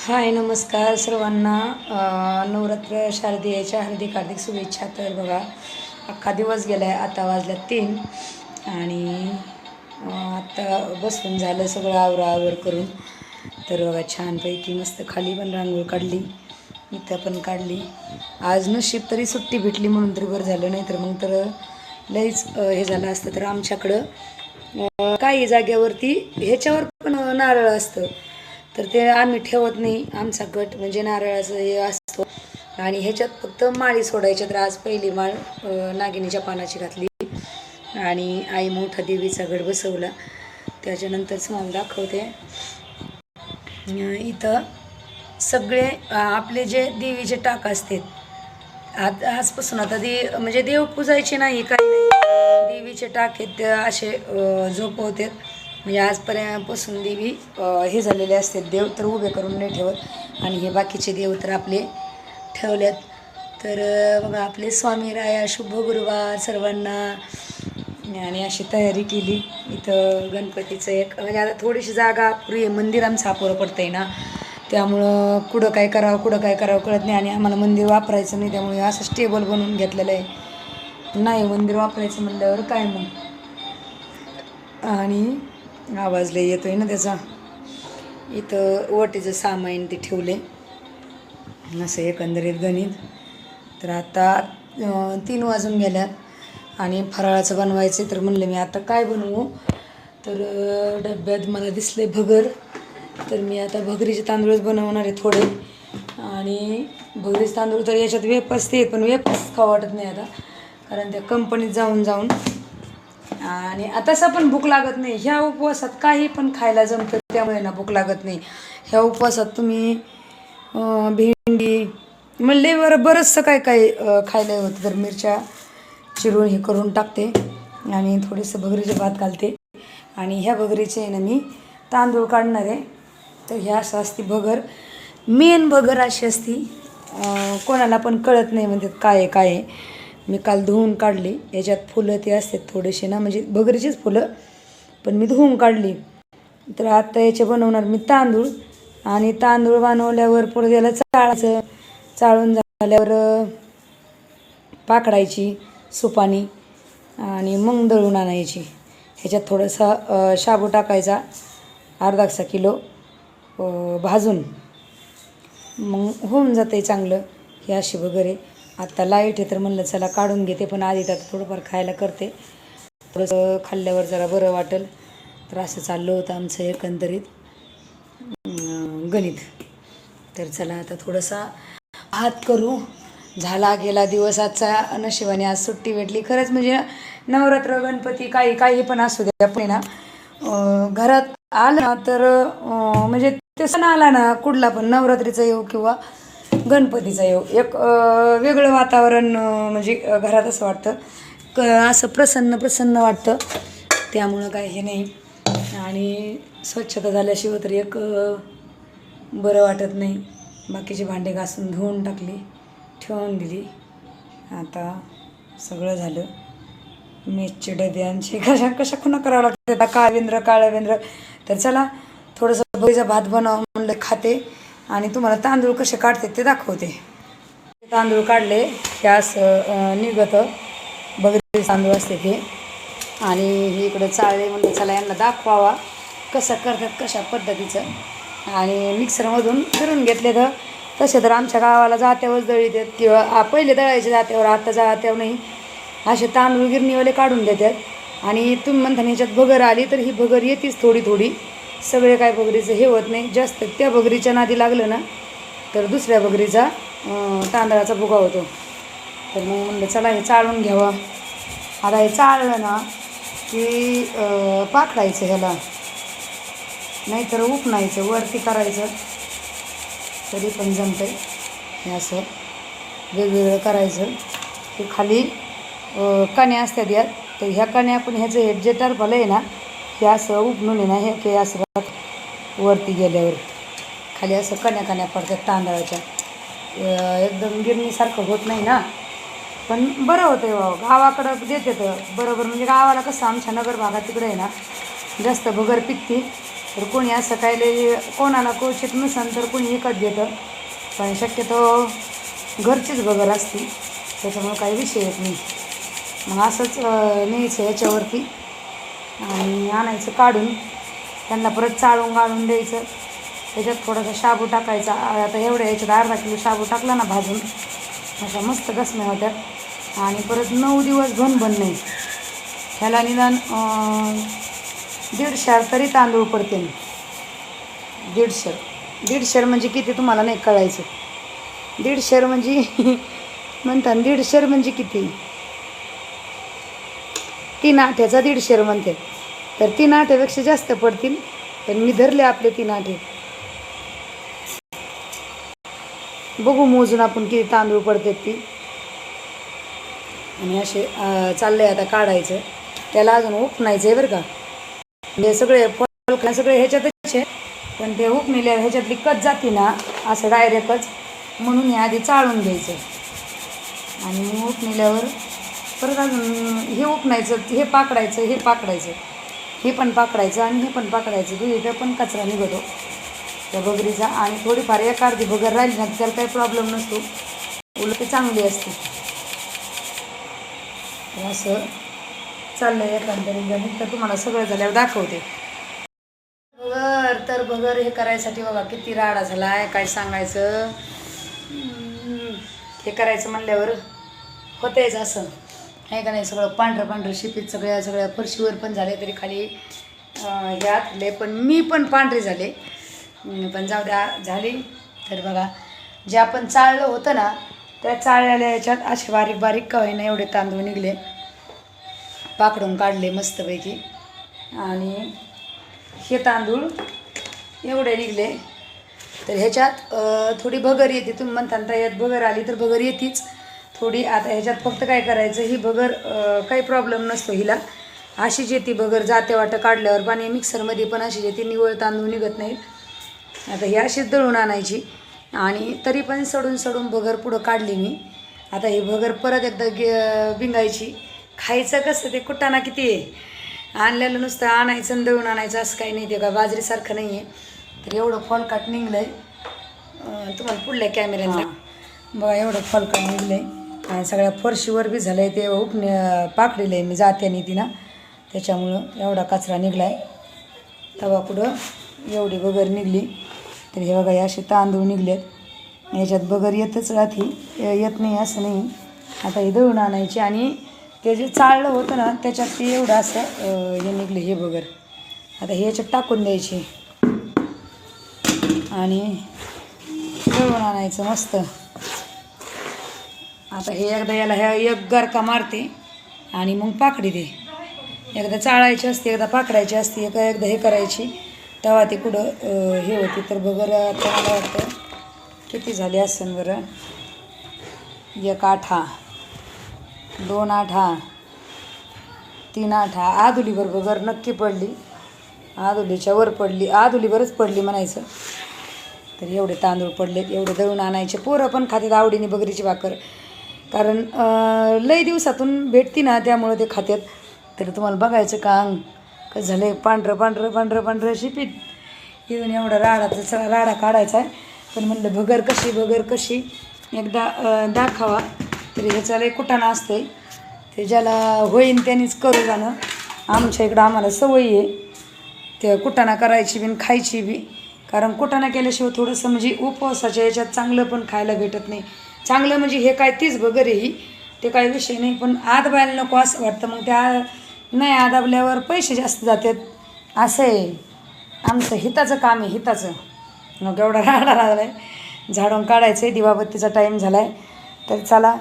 हाय नमस्कार सर्वांना. नवरात्र शारदीयाच्या हार्दिक हार्दिक शुभेच्छा. तर बघा अख्खा दिवस गेला आहे आता वाजल्या तीन. आणि आत्ता आता बसून झालं सगळं आवराआवर करून. तर बघा छानपैकी मस्त खाली पण रांगोळ काढली इथं पण काढली. आज नशीब तरी सुट्टी भेटली म्हणून तरी बरं झालं नाही तर मग तर लईच हे झालं असतं. तर आमच्याकडं काही जाग्यावरती ह्याच्यावर पण नारळ असतं. तर ते आम्ही ठेवत नाही. आमचा गट म्हणजे नारळाचं हे असतो. आणि ह्याच्यात फक्त माळी सोडायच्या तर आज पहिली माळ नागिनीच्या पानाची घातली. आणि आई मोठा देवीचा गड बसवला. त्याच्यानंतरच मला दाखवते. इथं सगळे आपले जे देवीचे टाक असतात. आज आजपासून आता दे म्हणजे देव पूजायचे नाही काही नाही. देवीचे टाक आहेत ते असे अ, झोपवतात. म्हणजे आजपर्यंतपासून देवी हे झालेले असते. देव तर उभे करून नाही ठेवत. आणि हे बाकीचे देव तर आपले ठेवल्यात. तर मग बघा आपले स्वामी राया शुभ गुरुवार सर्वांना. आणि अशी तयारी केली. इथं गणपतीचं एक म्हणजे आता थोडीशी जागा पूर्वी आहे मंदिर आमचं अपुरं पडतंय ना. त्यामुळं कुठं काय करावं कुठं काय करावं कळत नाही. आणि आम्हाला मंदिर वापरायचं नाही. त्यामुळे असं स्टेबल बनवून घेतलेलं आहे. नाही मंदिर वापरायचं म्हणल्यावर काय मग? आणि आवाज लय आहे ना त्याचा. इथं वटीचं सामान ते ठेवले. असं एकंदरीत गणित. तर आता तीन वाजून गेल्यात आणि फराळाचं बनवायचं तर म्हणलं मी आता काय बनवू? तर डब्यात मला दिसले भगर. तर मी आता भगरीचे तांदूळच बनवणार आहे थोडे. आणि भगरीचे तांदूळ तर याच्यात वेप ते पण वेपच खावं वाटत नाही आता. कारण त्या कंपनीत जाऊन जाऊन आणि तसं पण भूक लागत नाही. ह्या उपवासात काही पण खायला जमतं त्यामुळे ना भूक लागत नाही. ह्या उपवासात तुम्ही भेंडी म्हणले बरं बरंचसं काय काय खायला होतं तर मिरच्या चिरून हे करून टाकते आणि थोडेसं भगरीचे भात घालते. आणि ह्या भगरीचे ना मी तांदूळ काढणार आहे. तर ह्या असं असती भगर मेन भगर अशी असती. कोणाला पण कळत नाही म्हणतात काय आहे काय आहे. मी काल धुवून काढली. याच्यात फुलं ते असतात थोडेसे ना म्हणजे भगरीचीच फुलं. पण मी धुवून काढली. तर आत्ता याचे बनवणार मी तांदूळ. आणि तांदूळ बनवल्यावर पुढे त्याला चाळायचं. चाळून झाल्यावर पाकडायची सुपानी आणि मग दळून आणायची. ह्याच्यात थोडासा शाबू टाकायचा. अर्धासा किलो भाजून. मग होऊन जाते चांगलं. हे अशी वगैरे. आत्ता लाइट आहे तर म्हणलं चला काढून घेते पण आधी तर थोडंफार खायला करते. थोडंसं खाल्ल्यावर जरा बरं वाटेल. तर असं चाललं होतं आमचं एकंदरीत. गणित. तर चला आता थोडासा हात करू. झाला गेला दिवस आजचा. नशिबाने आज सुट्टी भेटली. खरंच म्हणजे नवरात्र गणपती काही काही पण असू द्या. पण ना घरात आलं ना तर म्हणजे ते सण आला ना कुठला पण नवरात्रीचा येऊ किंवा गणपतीचा येऊ. एक वेगळं वातावरण म्हणजे घरात असं वाटतं. क असं प्रसन्न प्रसन्न वाटतं. त्यामुळं काय हे नाही. आणि स्वच्छता झाल्याशिवाय तर एक बरं वाटत नाही. बाकीचे भांडे घासून धुवून टाकली ठेवून दिली. आता सगळं झालं. मेसचे डबे आणि कशा कशा खुणा करावं लागतं. आता काळवेंद्र काळवेंद्र. तर चला थोडंसं भरीचा भात बनवा म्हणलं खाते. आणि तुम्हाला तांदूळ कसे काढतात ते दाखवते. तांदूळ काढले हे असं अं, निघतं. बघितले तांदूळ असते ते. आणि हे इकडं चाळले म्हणलं चला यांना दाखवावा कसं करतात कशा पद्धतीचं. आणि मिक्सरमधून फिरून घेतले तर तसे तर आमच्या गावाला जात्यावर दळी देत किंवा पहिले दळायचे जात्यावर आता जात्यावर नाही. असे तांदूळ गिरणीवाले काढून देतात. आणि तुम्ही म्हणता ह्याच्यात याच्यात भगर आली तर ही भगर येतीच थोडी थोडी. सगळे काय बगरीचं हे होत नाही. जास्त त्या भगरीच्या नादी लागलं ना तर दुसऱ्या बगरीचा तांदळाचा भुगा होतो. तर मग म्हणलं चला हे चाळून घ्यावं. आता हे चाळलं ना की पाकडायचं पाखडायचं ह्याला. नाहीतर उपणायचं वरती करायचं. तरी पण जमतं हे असं वेगवेगळं करायचं. ते खाली कण्या असतात यात. तर ह्या कण्या आपण ह्याचं हे जे टरफलं आहे ना हे असं उपणून आहे ना हे ते असं वरती गेल्यावर. खाली असं कण्या कण्या पडतात तांदळाच्या. एकदम गिरणीसारखं होत नाही ना. पण बरं होतं बाबा गावाकडं देत येतं बरोबर. म्हणजे गावाला कसं आमच्या नगर भागात तिकडे आहे ना जास्त भगर पिकती. तर कोणी असं काही कोणाला क्वचित नसेल तर कोणी विकत देतं. पण शक्यतो घरचीच बगर असती. त्याच्यामुळं काही विषय येत नाही. मग असंच न्यायचं याच्यावरती. आणि आणायचं काढून त्यांना परत चाळून गाळून द्यायचं. त्याच्यात थोडासा शाबू टाकायचा. आता एवढ्या याच्यात अर्धा किलो शाबू टाकला ना भाजून अशा मस्त घसम्या होत्यात आणि परत नऊ दिवस भन नाही. ह्याला निदान अं, दीडशे तरी तांदूळ पडते. दीडशे दीडशे म्हणजे किती तुम्हाला नाही कळायचं. दीडशे म्हणजे म्हणतात दीडशे म्हणजे किती? तीन आठ्याचा दीडशे म्हणते. तर तीन आठ्यापेक्षा जास्त पडतील. पण मी धरले आपले तीन आठे बघू मोजून आपण किती तांदूळ पडतात ती. आणि असे चाललंय आता काढायचं. त्याला अजून उपणायचं आहे बरं का. म्हणजे सगळे फळ सगळे ह्याच्यातच आहे. पण ते उपणील्या ह्याच्यातली कच जाते ना असं डायरेक्टच. म्हणून हे आधी चाळून घ्यायचं. आणि मग परत अजून हे उपणायचं हे पाकडायचं हे पाकडायचं. हे पण पाकडायचं आणि हे पण पाकडायचं. दुधीचा पण कचरा निघतो. त्या बगरीचा आणि थोडीफार एक अर्धी बगर राहिली ना त्याला काही प्रॉब्लेम नसतो. उलट ते चांगली असते. असं चाललं आहे गणित तर तुम्हाला सगळं झाल्यावर दाखवते. बगर तर बगर हे करायसाठी बघा किती राडा झाला आहे काय सांगायचं? हे करायचं म्हणल्यावर होतेच असं. आहे का नाही सगळं पांढरं पांढरं शिपीत सगळ्या सगळ्या फरशीवर पण झाले तरी खाली अं, हे आतले पण मी पण पांढरे झाले. पण जाऊ द्या झाले. तर बघा जे आपण चाळलं होतं ना त्या चाळलेल्या याच्यात असे बारीक बारीक का होईना एवढे तांदूळ निघले. पाकडून काढले मस्तपैकी. आणि हे तांदूळ एवढे निघले. तर ह्याच्यात थोडी भगर येते. तुम्ही म्हणता ना यात भगर आली तर भगर येतीच. थोडी आता ह्याच्यात फक्त काय करायचं ही भगर अ, काही प्रॉब्लेम नसतो हिला. अशीच येते भगर जाते वाटं काढल्यावर पाणी मिक्सरमध्ये पण अशीच येते निवळ तांदूळ निघत नाही आता ही अशीच दळून आणायची. आणि तरी पण सडून सडून भगर पुढं काढली मी. आता ही भगर परत एकदा गे बिंगायची. खायचं कसं ते कुटाणा किती आहे? आणलेलं नुसतं आणायचं आणि दळून आणायचं असं काही नाही ते का बाजरीसारखं नाही आहे तर एवढं फॉलकाट निघलं आहे तुम्हाला पुढल्या कॅमेऱ्याला बघा एवढं फॉलकाट निघलं आहे आणि सगळ्या फरशीवर बी झालं आहे ते उपने पाकडलेलं आहे मी जात्याने आणि ना त्याच्यामुळं एवढा कचरा निघला आहे तवा कुठं एवढी बगर निघली. तर हे बघा हे असे तांदूळ निघलेत. याच्यात बगर येतच राहती. येत नाही असं नाही. आता हे दळून आणायची आणि ते जे चाळलं होतं ना त्याच्यात ते एवढं असं हे निघले हे बगर. आता हे याच्यात टाकून द्यायचे. आणि दळून आणायचं मस्त. आता हे एकदा याला ह्या एक गरका मारते आणि मग पाकडी दे. एकदा चाळायची असते एकदा पाकडायची असते एका एकदा हे करायची. तेव्हा ते कुठं हे होते तर बगर आता मला वाटतं किती झाले असेल बरं? एक आठा. दोन आठा. तीन आठा. आदुलीवर बगर नक्की पडली. आदुलीच्या वर पडली. आदुलीवरच पडली म्हणायचं. तर एवढे तांदूळ पडलेत एवढे दळून आणायचे. पोरं पण खातात आवडीने बगरीची भाकर. कारण लई दिवसातून भेटती ना त्यामुळं ते खात्यात. तर तुम्हाला बघायचं का अंग? कसं झालं पांढरं पांढरं पांढरं पांढरं शिपीत येऊन एवढा राडाचा सगळा राडा काढायचा आहे. पण म्हणलं भगर कशी भगर कशी? एकदा दाखावा. तरी ह्याचा लई कुटाणा असते ते ज्याला होईन त्यांनीच करू जाणं. आमच्या इकडं आम्हाला सवयी आहे. ते कुटाणा करायची बी खायची बी. कारण कुटाणा केल्याशिवाय थोडंसं म्हणजे उपवासाच्या याच्यात चांगलं पण खायला भेटत नाही. चांगलं म्हणजे हे काय तीच वगैरे ही ते काही विषय नाही पण आत बायला नको असं वाटतं. मग त्या नाही आदाबल्यावर पैसे जास्त जातात. असं आहे. आमचं हिताचं काम आहे हिताचं. मग एवढा राडा लागला आहे झाडून काढायचं आहे दिवाबत्तीचा टाईम झाला आहे तर चला